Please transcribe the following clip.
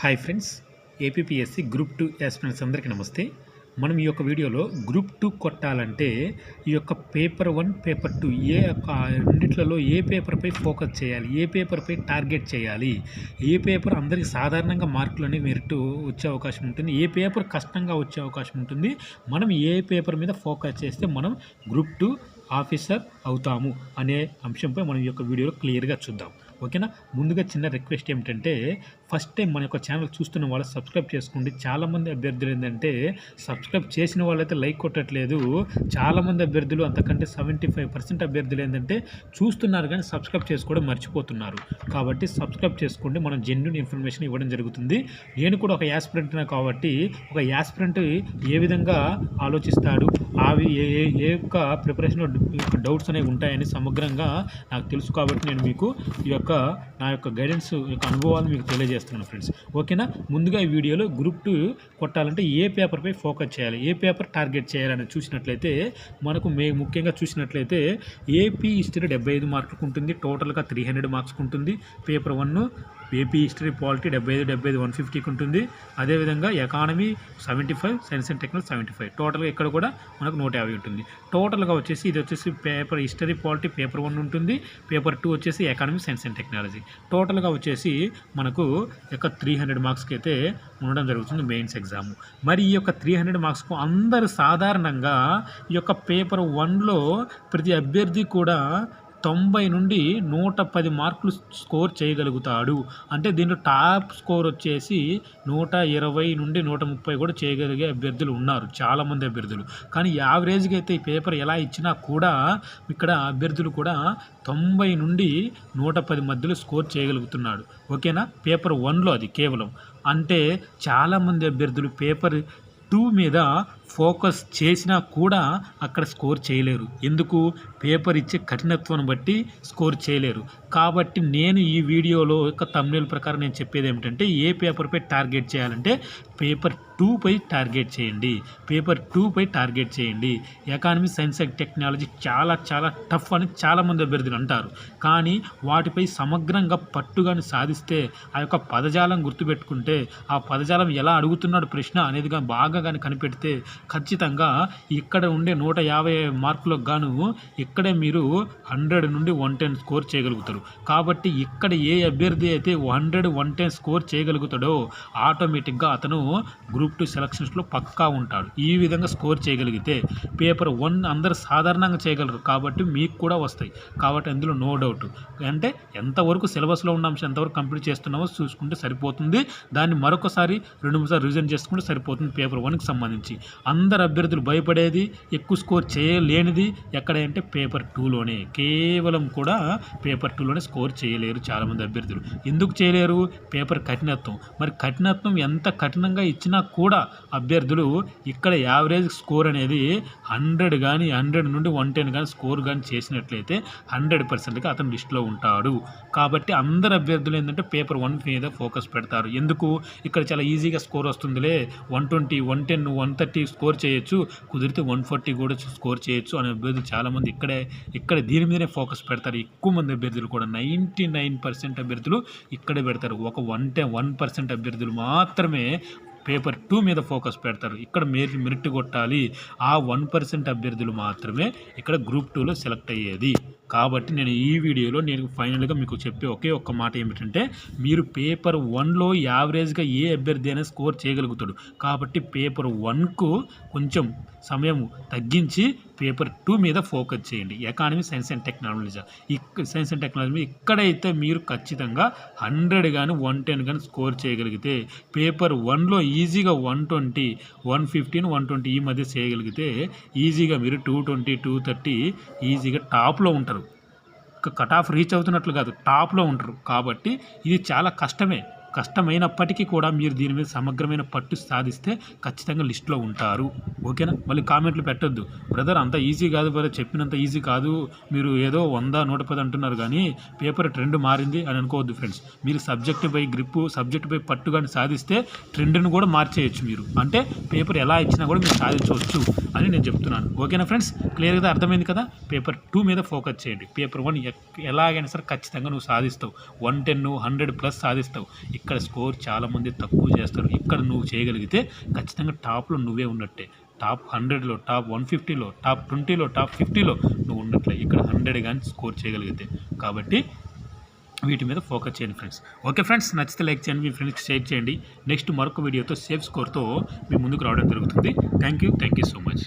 Hi friends APSC group two aspirants అందరికీ నమస్తే. మనం ఈ యొక్క వీడియోలో గ్రూప్ టూ కొట్టాలంటే ఈ యొక్క పేపర్ వన్ పేపర్ టూ ఏ యొక్క రెండిట్లలో ఏ పేపర్పై ఫోకస్ చేయాలి ఏ పేపర్పై టార్గెట్ చేయాలి ఏ పేపర్ అందరికీ సాధారణంగా మార్కులు అనేవి మెరిట్ వచ్చే అవకాశం ఉంటుంది ఏ పేపర్ కష్టంగా వచ్చే అవకాశం ఉంటుంది మనం ఏ పేపర్ మీద ఫోకస్ చేస్తే మనం గ్రూప్ టూ ఆఫీసర్ అవుతాము అనే అంశంపై మనం ఈ యొక్క వీడియోలో క్లియర్గా చూద్దాం. ఓకేనా? ముందుగా చిన్న రిక్వెస్ట్ ఏమిటంటే ఫస్ట్ టైం మన యొక్క ఛానల్ చూస్తున్న వాళ్ళు సబ్స్క్రైబ్ చేసుకోండి. చాలామంది అభ్యర్థులు ఏంటంటే సబ్స్క్రైబ్ చేసిన వాళ్ళైతే లైక్ కొట్టట్లేదు. చాలామంది అభ్యర్థులు అంతకంటే సెవెంటీ ఫైవ్ పర్సెంట్ అభ్యర్థులు ఏంటంటే చూస్తున్నారు కానీ సబ్స్క్రైబ్ చేసుకోవడం మర్చిపోతున్నారు. కాబట్టి సబ్స్క్రైబ్ చేసుకోండి. మనం జెన్యున్ ఇన్ఫర్మేషన్ ఇవ్వడం జరుగుతుంది. నేను కూడా ఒక యాస్పిరెంట్ కాబట్టి ఒక యాస్పిరెంట్ ఏ విధంగా ఆలోచిస్తాడు? అవి ఏ ఏ ఏ యొక్క ప్రిపరేషన్లో డౌట్స్ అనేవి ఉంటాయని సమగ్రంగా నాకు తెలుసు కాబట్టి నేను మీకు ఈ యొక్క నా యొక్క గైడెన్స్ యొక్క అనుభవాలు మీకు తెలియజేస్తున్నాను ఫ్రెండ్స్ ఓకేనా ముందుగా ఈ వీడియోలో గ్రూప్ టూ కొట్టాలంటే ఏ పేపర్పై ఫోకస్ చేయాలి? ఏ పేపర్ టార్గెట్ చేయాలని చూసినట్లయితే మనకు మే ముఖ్యంగా చూసినట్లయితే ఏపీ హిస్టరీ డెబ్బై ఐదు మార్కులకు ఉంటుంది టోటల్గా త్రీ హండ్రెడ్ మార్క్స్కి ఉంటుంది. Paper one AP history polity డెబ్బై ఐదు డెబ్బై ఐదు వన్ ఫిఫ్టీకి ఉంటుంది. అదేవిధంగా economy seventy five science and technology seventy five టోటల్గా ఇక్కడ కూడా మనకు నూట యాభై ఉంటుంది. టోటల్గా వచ్చేసి ఇది వచ్చేసి paper history polity paper one ఉంటుంది. పేపర్ టూ వచ్చేసి ఎకానమీ సైన్స్ అండ్ టెక్నాలజీ టోటల్గా వచ్చేసి మనకు యొక్క త్రీ హండ్రెడ్ మార్క్స్కి అయితే ఉండడం జరుగుతుంది మెయిన్స్ ఎగ్జామ్ మరి ఈ యొక్క త్రీ హండ్రెడ్ మార్క్స్కు అందరు సాధారణంగా ఈ యొక్క పేపర్ వన్లో ప్రతి అభ్యర్థి కూడా తొంభై నుండి నూట పది మార్కులు స్కోర్ చేయగలుగుతాడు. అంటే దీంట్లో టాప్ స్కోర్ వచ్చేసి నూట ఇరవై నుండి నూట ముప్పై కూడా చేయగలిగే అభ్యర్థులు ఉన్నారు. చాలామంది అభ్యర్థులు. కానీ యావరేజ్గా అయితే ఈ పేపర్ ఎలా ఇచ్చినా కూడా ఇక్కడ అభ్యర్థులు కూడా తొంభై నుండి నూట పది మధ్యలో స్కోర్ చేయగలుగుతున్నాడు. ఓకేనా? పేపర్ వన్లో అది కేవలం. అంటే చాలామంది అభ్యర్థులు పేపర్ టూ మీద ఫోకస్ చేసినా కూడా అక్కడ స్కోర్ చేయలేరు. ఎందుకు? పేపర్ ఇచ్చే కఠినత్వాన్ని బట్టి స్కోర్ చేయలేరు. కాబట్టి నేను ఈ వీడియోలో యొక్క తమిళ ప్రకారం నేను చెప్పేది ఏమిటంటే ఏ పేపర్పై టార్గెట్ చేయాలంటే పేపర్ టూపై టార్గెట్ చేయండి. పేపర్ టూపై టార్గెట్ చేయండి. ఎకానమీ సైన్స్ అండ్ టెక్నాలజీ చాలా చాలా టఫ్ అని చాలామంది అభ్యర్థులు అంటారు. కానీ వాటిపై సమగ్రంగా పట్టుగాని సాధిస్తే ఆ యొక్క పదజాలం గుర్తుపెట్టుకుంటే ఆ పదజాలం ఎలా అడుగుతున్నాడు ప్రశ్న అనేది కానీ బాగా కానీ కనిపెడితే ఖచ్చితంగా ఇక్కడ ఉండే నూట యాభై మార్కులకు గాను ఇక్కడే మీరు హండ్రెడ్ నుండి వన్ టెన్ స్కోర్ చేయగలుగుతారు. కాబట్టి ఇక్కడ ఏ అభ్యర్థి అయితే హండ్రెడ్ వన్ టెన్ స్కోర్ చేయగలుగుతాడో ఆటోమేటిక్గా అతను గ్రూప్ టూ సెలక్షన్స్లో పక్కా ఉంటాడు. ఈ విధంగా స్కోర్ చేయగలిగితే పేపర్ వన్ అందరు సాధారణంగా చేయగలరు. కాబట్టి మీకు కూడా వస్తాయి. కాబట్టి అందులో నో డౌట్. అంటే ఎంతవరకు సిలబస్లో ఉన్న అంశం ఎంతవరకు కంప్లీట్ చేస్తున్నామో చూసుకుంటే సరిపోతుంది. దాన్ని మరొకసారి రెండు మూడు సార్లు రివిజన్ చేసుకుంటే సరిపోతుంది పేపర్ వన్కి సంబంధించి. అందరు అభ్యర్థులు భయపడేది ఎక్కువ స్కోర్ చేయలేనిది ఎక్కడంటే పేపర్ టూలోనే. కేవలం కూడా పేపర్ టూలోనే స్కోర్ చేయలేరు చాలామంది అభ్యర్థులు. ఎందుకు చేయలేరు? పేపర్ కఠినత్వం. మరి కఠినత్వం ఎంత కఠినంగా ఇచ్చినా కూడా అభ్యర్థులు ఇక్కడ యావరేజ్ స్కోర్ అనేది హండ్రెడ్ కానీ హండ్రెడ్ నుండి వన్ టెన్ కానీ స్కోర్ కానీ చేసినట్లయితే హండ్రెడ్ పర్సెంట్గా అతను లిస్టులో ఉంటాడు. కాబట్టి అందరు అభ్యర్థులు ఏంటంటే పేపర్ వన్ మీద ఫోకస్ పెడతారు. ఎందుకు? ఇక్కడ చాలా ఈజీగా స్కోర్ వస్తుందిలే. One twenty one ten one thirty score చేయొచ్చు. కుదిరితే వన్ ఫార్టీ కూడా స్కోర్ చేయొచ్చు అనే అభ్యర్థులు చాలామంది ఇక్కడే ఇక్కడ దీని మీదనే ఫోకస్ పెడతారు. ఎక్కువ మంది అభ్యర్థులు కూడా నైంటీ నైన్ పర్సెంట్ అభ్యర్థులు ఇక్కడే పెడతారు. ఒక వన్ టెన్ వన్ పర్సెంట్ అభ్యర్థులు మాత్రమే పేపర్ టూ మీద ఫోకస్ పెడతారు. ఇక్కడ మీరు మెరిట్ కొట్టాలి. ఆ వన్ పర్సెంట్ అభ్యర్థులు మాత్రమే ఇక్కడ గ్రూప్ టూలో సెలెక్ట్ అయ్యేది. కాబట్టి నేను ఈ వీడియోలో నేను ఫైనల్గా మీకు చెప్పే ఒకే ఒక్క మాట ఏమిటంటే మీరు పేపర్ వన్లో యావరేజ్గా ఏ అభ్యర్థి అయినా స్కోర్ చేయగలుగుతాడు. కాబట్టి పేపర్ వన్కు కొంచెం సమయం తగ్గించి పేపర్ టూ మీద ఫోకస్ చేయండి. Economy science and technology. ఇక్క సైన్స్ అండ్ టెక్నాలజీ ఇక్కడైతే మీరు ఖచ్చితంగా హండ్రెడ్ కానీ వన్ టెన్ కానీ స్కోర్ చేయగలిగితే పేపర్ వన్లో ఈజీగా one twenty one fifteen one twenty ఈ మధ్య చేయగలిగితే ఈజీగా మీరు టూ ట్వంటీ టూ థర్టీ ఈజీగా టాప్లో ఉంటారు. కట్ ఆఫ్ రీచ్ అవుతున్నట్లు కాదు టాప్లో ఉంటారు. కాబట్టి ఇది చాలా కష్టమే. కష్టమైనప్పటికీ కూడా మీరు దీని మీద సమగ్రమైన పట్టు సాధిస్తే ఖచ్చితంగా లిస్ట్లో ఉంటారు. ఓకేనా? మళ్ళీ కామెంట్లు పెట్టొద్దు. బ్రదర్ అంత ఈజీ కాదు బ్రదర్. చెప్పినంత ఈజీ కాదు. మీరు ఏదో వంద నూట పది అంటున్నారు కానీ పేపర్ ట్రెండ్ మారింది అని అనుకోవద్దు ఫ్రెండ్స్. మీరు సబ్జెక్టుపై గ్రిప్పు సబ్జెక్టుపై పట్టు కానీ సాధిస్తే ట్రెండ్ను కూడా మార్చేయచ్చు మీరు. అంటే పేపర్ ఎలా ఇచ్చినా కూడా మీరు సాధించవచ్చు అని నేను చెప్తున్నాను. ఓకేనా ఫ్రెండ్స్? క్లియర్గా అర్థమైంది కదా? పేపర్ టూ మీద ఫోకస్ చేయండి. పేపర్ వన్ ఎలాగైనా సరే ఖచ్చితంగా నువ్వు సాధిస్తావు. వన్ టెన్ హండ్రెడ్ ప్లస్ సాధిస్తావు. ఇక్కడ స్కోర్ చాలామంది తక్కువ చేస్తారు. ఇక్కడ నువ్వు చేయగలిగితే ఖచ్చితంగా టాప్లో నువ్వే ఉన్నట్టే. టాప్ హండ్రెడ్లో టాప్ వన్ ఫిఫ్టీలో టాప్ ట్వంటీలో టాప్ ఫిఫ్టీలో నువ్వు ఉన్నట్లే. ఇక్కడ హండ్రెడ్ కానీ స్కోర్ చేయగలిగితే. కాబట్టి వీటి మీద ఫోకస్ చేయండి ఫ్రెండ్స్ ఓకే ఫ్రెండ్స్ నచ్చితే లైక్ చేయండి మీ ఫ్రెండ్స్కి షేర్ చేయండి. నెక్స్ట్ మరొక వీడియోతో సేఫ్ స్కోర్తో మీ ముందుకు రావడం జరుగుతుంది. Thank you thank you so much